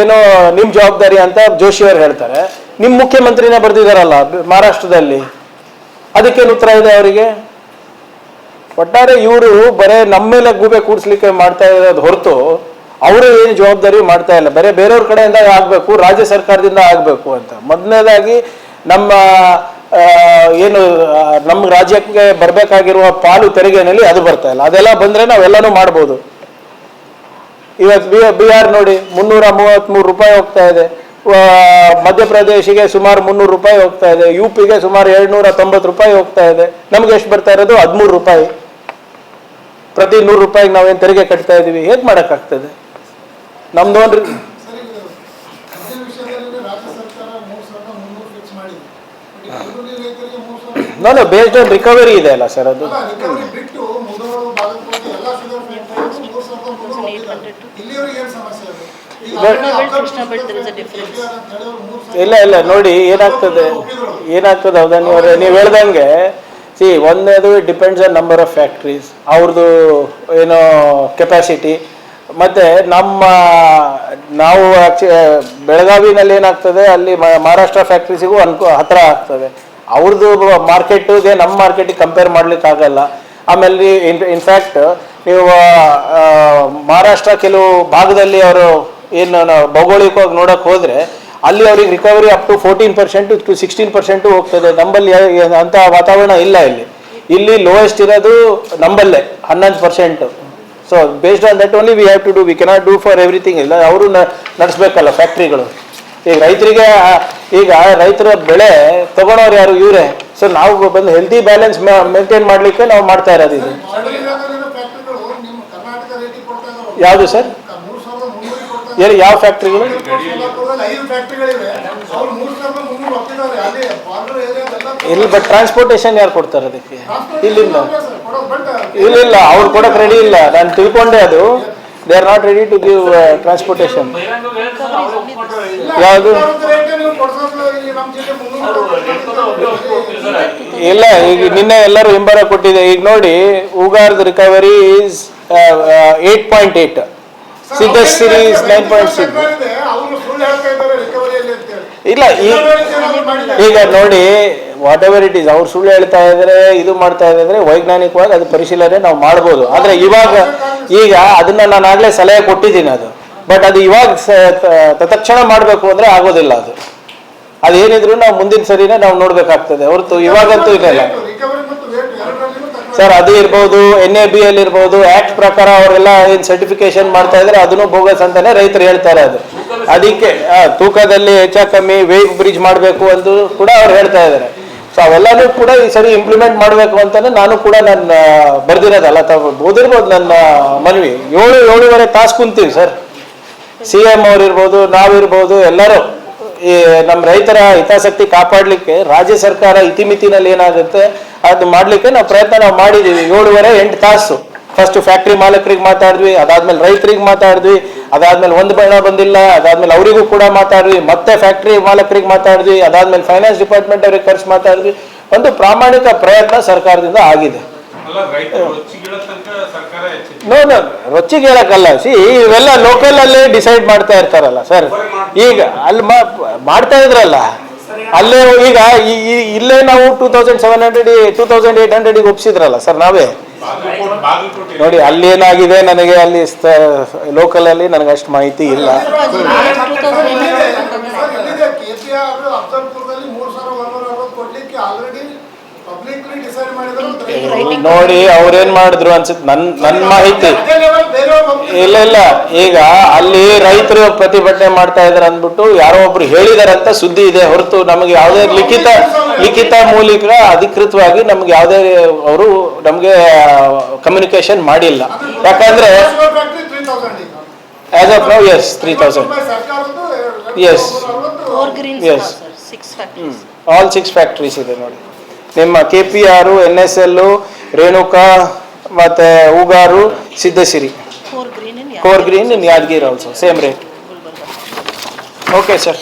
ಏನೋ ನಿಮ್ಮ ಜವಾಬ್ದಾರಿ ಅಂತ ಜೋಶಿಯವರು ಹೇಳ್ತಾರೆ ನಿಮ್ಮ ಮುಖ್ಯಮಂತ್ರಿನೇ ಬರೆದಿದ್ದಾರಲ್ಲ ಮಹಾರಾಷ್ಟ್ರದಲ್ಲಿ ಅದಕ್ಕೇನು ಉತ್ತರ ಇದೆ ಅವರಿಗೆ ಒಟ್ಟಾರೆ ಇವರು ಬರೇ ನಮ್ಮ ಮೇಲೆ ಗೂಬೆ ಕೂಡಿಸ್ಲಿಕ್ಕೆ ಮಾಡ್ತಾ ಇರೋದು ಹೊರತು ಅವರು ಏನು ಜವಾಬ್ದಾರಿ ಮಾಡ್ತಾ ಇಲ್ಲ ಬರೇ ಬೇರೆಯವ್ರ ಕಡೆಯಿಂದ ಆಗಬೇಕು ರಾಜ್ಯ ಸರ್ಕಾರದಿಂದ ಆಗಬೇಕು ಅಂತ ಮೊದಲನೇದಾಗಿ ನಮ್ಮ ಏನು ನಮ್ಮ ರಾಜ್ಯಕ್ಕೆ ಬರಬೇಕಾಗಿರುವ ಪಾಲು ತೆರಿಗೆನಲ್ಲಿ ಅದು ಬರ್ತಾ ಇಲ್ಲ ಅದೆಲ್ಲ ಬಂದರೆ ನಾವೆಲ್ಲನೂ ಮಾಡ್ಬೋದು ಇವತ್ತು ಬಿ ಬಿ ಆರ್ ನೋಡಿ ಮುನ್ನೂರ ಮೂವತ್ತ್ಮೂರು ರೂಪಾಯಿ ಹೋಗ್ತಾ ಇದೆ ಮಧ್ಯಪ್ರದೇಶಿಗೆ ಸುಮಾರು ಮುನ್ನೂರು ರೂಪಾಯಿ ಹೋಗ್ತಾ ಇದೆ ಯು ಪಿಗೆ ಸುಮಾರು ಏಳ್ನೂರ ತೊಂಬತ್ತು ರೂಪಾಯಿ ಹೋಗ್ತಾ ಇದೆ ನಮ್ಗೆ ಎಷ್ಟು ಬರ್ತಾ ಇರೋದು ಹದಿಮೂರು ರೂಪಾಯಿ ಪ್ರತಿ ನೂರು ರೂಪಾಯಿಗೆ ನಾವೇನು ತೆರಿಗೆ ಕಟ್ತಾ ಇದ್ದೀವಿ ಹೇಗೆ ಮಾಡೋಕ್ಕಾಗ್ತದೆ ನಮ್ದೋನ್ರಿ ನಾನು ಬೇಸ್ಡ್ ಆನ್ ರಿಕವರಿ ಇದೆ ಅಲ್ಲ ಸರ್ ಅದು ಇಲ್ಲ ಇಲ್ಲ ನೋಡಿ ಏನಾಗ್ತದೆ ಏನಾಗ್ತದೆ ಹೌದಾ ನೀವು ನೀವು ಹೇಳ್ದಂಗೆ see ಒಂದೇದು depends on number of factories ಅವ್ರದ್ದು ಏನೋ ಕೆಪಾಸಿಟಿ ಮತ್ತು ನಮ್ಮ ನಾವು ಬೆಳಗಾವಿನಲ್ಲಿ ಏನಾಗ್ತದೆ ಅಲ್ಲಿ ಮಹಾರಾಷ್ಟ್ರ ಫ್ಯಾಕ್ಟ್ರೀಸಿಗೂ ಅನ್ಕೋ ಹತ್ರ ಆಗ್ತದೆ ಅವ್ರದ್ದು ಮಾರ್ಕೆಟ್ಗೆ ನಮ್ಮ ಮಾರ್ಕೆಟಿಗೆ ಕಂಪೇರ್ ಆಗಲ್ಲ ಆಮೇಲೆ ಇನ್ ಇನ್ಫ್ಯಾಕ್ಟ್ ನೀವು ಮಹಾರಾಷ್ಟ್ರ ಕೆಲವು ಭಾಗದಲ್ಲಿ ಅವರು ಏನು ಭೌಗೋಳಿಕವಾಗಿ ನೋಡೋಕೆ ಹೋದರೆ ಅಲ್ಲಿ ಅವ್ರಿಗೆ recovery up to fourteen percent to sixteen percent ಹೋಗ್ತದೆ ನಂಬಲ್ಲಿ ಅಂತ ವಾತಾವರಣ ಇಲ್ಲ ಇಲ್ಲಿ ಇಲ್ಲಿ ಲೋಯೆಸ್ಟ್ ಇರೋದು ನಂಬಲ್ಲೇ ಹನ್ನೊಂದು percent so based on that only we have to do we cannot do for everything ಇಲ್ಲ ಅವರು ನಡೆಸ್ಬೇಕಲ್ಲ ಫ್ಯಾಕ್ಟ್ರಿಗಳು ಈಗ ರೈತರಿಗೆ ಈಗ ರೈತರ ಬೆಳೆ ತಗೊಳೋರು ಯಾರು ಇವರೇ ಸೊ ನಾವು ಬಂದು ಹೆಲ್ದಿ ಬ್ಯಾಲೆನ್ಸ್ ಮೇಂಟೈನ್ ಮಾಡಲಿಕ್ಕೆ ನಾವು ಮಾಡ್ತಾ ಇರೋದು ಇದು ಯಾವುದು ಸರ್ ಏನು ಯಾವ ಫ್ಯಾಕ್ಟ್ರಿಗಳು ಇಲ್ಲಿ ಬಟ್ ಟ್ರಾನ್ಸ್ಪೋರ್ಟೇಷನ್ ಯಾರು ಕೊಡ್ತಾರೆ ಅದಕ್ಕೆ ಇಲ್ಲಿಲ್ಲ ಇಲ್ಲ ಇಲ್ಲ ಅವ್ರು ಕೊಡಕ್ಕೆ ರೆಡಿ ಇಲ್ಲ ನಾನು ತಿಳ್ಕೊಂಡೆ ಅದು they are not ready to give transportation ಯಾವುದು ಇಲ್ಲ ಈಗ ನಿನ್ನೆ ಎಲ್ಲರೂ ಹಿಂಬರ ಕೊಟ್ಟಿದೆ ಈಗ ನೋಡಿ ಉಗಾರ್ದ recovery is eight point eight Siddhashree nine point six ಇಲ್ಲ ಈಗ ನೋಡಿ ವಾಟ್ ಎವರ್ ಇಟ್ ಈಸ್ ಅವ್ರು ಸುಳ್ಳು ಹೇಳ್ತಾ ಇದ್ರೆ ಇದು ಮಾಡ್ತಾ ಇದ್ರೆ ವೈಜ್ಞಾನಿಕವಾಗಿ ಅದು ಪರಿಶೀಲನೆ ನಾವು ಮಾಡ್ಬೋದು ಆದರೆ ಇವಾಗ ಈಗ ಅದನ್ನ ನಾನು ಆಗ್ಲೇ ಸಲಹೆ ಕೊಟ್ಟಿದ್ದೀನಿ ಅದು ಬಟ್ ಅದು ಇವಾಗ ತತ್ಕ್ಷಣ ಮಾಡಬೇಕು ಅಂದ್ರೆ ಆಗೋದಿಲ್ಲ ಅದು ಅದೇನಿದ್ರು ನಾವು ಮುಂದಿನ ಸರಿನೇ ನಾವು ನೋಡ್ಬೇಕಾಗ್ತದೆ ಹೊರತು ಇವಾಗಂತೂ ಇದೆಲ್ಲ ಸರ್ ಅದು ಇರ್ಬೋದು ಎನ್ ಎ ಬಿ ಅಲ್ಲಿ ಇರ್ಬೋದು ಆಕ್ಟ್ ಪ್ರಕಾರ ಅವರೆಲ್ಲ ಏನು ಸರ್ಟಿಫಿಕೇಶನ್ ಮಾಡ್ತಾ ಇದ್ರೆ ಅದನ್ನು ಬೋಗಸ್ ಅಂತಾನೆ ರೈತರು ಹೇಳ್ತಾರೆ ಅದು ಅದಕ್ಕೆ ತೂಕದಲ್ಲಿ ಹೆಚ್ಚ ಕಮ್ಮಿ ವೇಗ್ ಬ್ರಿಡ್ಜ್ ಮಾಡಬೇಕು ಅಂತ ಕೂಡ ಅವ್ರು ಹೇಳ್ತಾ ಇದ್ದಾರೆ ಸೊ ಅವೆಲ್ಲನೂ ಕೂಡ ಈ ಸರಿ ಇಂಪ್ಲಿಮೆಂಟ್ ಮಾಡಬೇಕು ಅಂತಾನೆ ನಾನು ಕೂಡ ನನ್ನ ಬರ್ದಿರೋದಲ್ಲ ಓದಿರ್ಬೋದು ನನ್ನ ಮನವಿ ಏಳು ಏಳುವರೆ ತಾಸು ಕುಂತೀವಿ ಸರ್ ಸಿ ಎಂ ಇರ್ಬೋದು ನಾವಿರ್ಬೋದು ಎಲ್ಲರೂ ಈ ನಮ್ಮ ರೈತರ ಹಿತಾಸಕ್ತಿ ಕಾಪಾಡಲಿಕ್ಕೆ ರಾಜ್ಯ ಸರ್ಕಾರ ಇತಿಮಿತಿನಲ್ಲಿ ಏನಾಗುತ್ತೆ ಅದು ಮಾಡಲಿಕ್ಕೆ ನಾವು ಪ್ರಯತ್ನ ನಾವು ಮಾಡಿದ್ದೀವಿ ಏಳುವರೆ ಎಂಟು ತಾಸು ಫಸ್ಟ್ ಫ್ಯಾಕ್ಟ್ರಿ ಮಾಲಕರಿಗೆ ಮಾತಾಡಿದ್ವಿ ಅದಾದ್ಮೇಲೆ ರೈತರಿಗೆ ಮಾತಾಡಿದ್ವಿ ಅದಾದ್ಮೇಲೆ ಒಂದು ಬಣ್ಣ ಬಂದಿಲ್ಲ ಅದಾದ್ಮೇಲೆ ಅವರಿಗೂ ಕೂಡ ಮಾತಾಡಿದ್ವಿ ಮತ್ತೆ ಫ್ಯಾಕ್ಟ್ರಿ ಮಾಲಕರಿಗೆ ಮಾತಾಡಿದ್ವಿ ಅದಾದ್ಮೇಲೆ ಫೈನಾನ್ಸ್ ಡಿಪಾರ್ಟ್ಮೆಂಟ್ ಅವ್ರಿಗೆ ಖರ್ಚು ಮಾತಾಡಿದ್ವಿ ಒಂದು ಪ್ರಾಮಾಣಿಕ ಪ್ರಯತ್ನ ಸರ್ಕಾರದಿಂದ ಆಗಿದೆ ನೋ ನೋ ರೊಚ್ಚಿಗೆ ಹೇಳಕ್ಕಲ್ಲ ಸಿ ಇವೆಲ್ಲ ಲೋಕಲ್ ಅಲ್ಲೇ ಡಿಸೈಡ್ ಮಾಡ್ತಾ ಇರ್ತಾರಲ್ಲ ಸರ್ ಈಗ ಅಲ್ಲಿ ಮಾಡ್ತಾ ಇದ್ರಲ್ಲ ಅಲ್ಲೇ ಈಗ ಇಲ್ಲೇ ನಾವು two thousand seven hundred two thousand eight ಹಂಡ್ರೆಡಿಗೆ ಒಪ್ಸಿದ್ರಲ್ಲ ಸರ್ ನಾವೇ ನೋಡಿ ಅಲ್ಲಿ ಏನಾಗಿದೆ ನನಗೆ ಅಲ್ಲಿ ಲೋಕಲ್ ಅಲ್ಲಿ ನನಗೆ ಅಷ್ಟು ಮಾಹಿತಿ ಇಲ್ಲ ನೋಡಿ ಅವ್ರೇನ್ ಮಾಡಿದ್ರು ಅನ್ಸುತ್ತೆ ನನ್ನ ನನ್ನ ಮಾಹಿತಿ ಇಲ್ಲ ಇಲ್ಲ ಈಗ ಅಲ್ಲಿ ರೈತರು ಪ್ರತಿಭಟನೆ ಮಾಡ್ತಾ ಇದಾರೆ ಅಂದ್ಬಿಟ್ಟು ಯಾರೋ ಒಬ್ರು ಹೇಳಿದಾರಂತ ಸುದ್ದಿ ಇದೆ ಹೊರತು ನಮಗೆ ಯಾವುದೇ ಲಿಖಿತ ಲಿಖಿತ ಮೂಲಕ ಅಧಿಕೃತವಾಗಿ ನಮ್ಗೆ ಯಾವುದೇ ಅವರು ನಮಗೆ ಕಮ್ಯುನಿಕೇಶನ್ ಮಾಡಿಲ್ಲ ಯಾಕಂದ್ರೆ as of now yes three thousand yes yes all six factories ಇದೆ ನೋಡಿ ನಿಮ್ಮ K P R N S L Renuka ಮತ್ತೆ Ugar Siddhasiri Core green in Yadgir also, same rate. Okay, sir.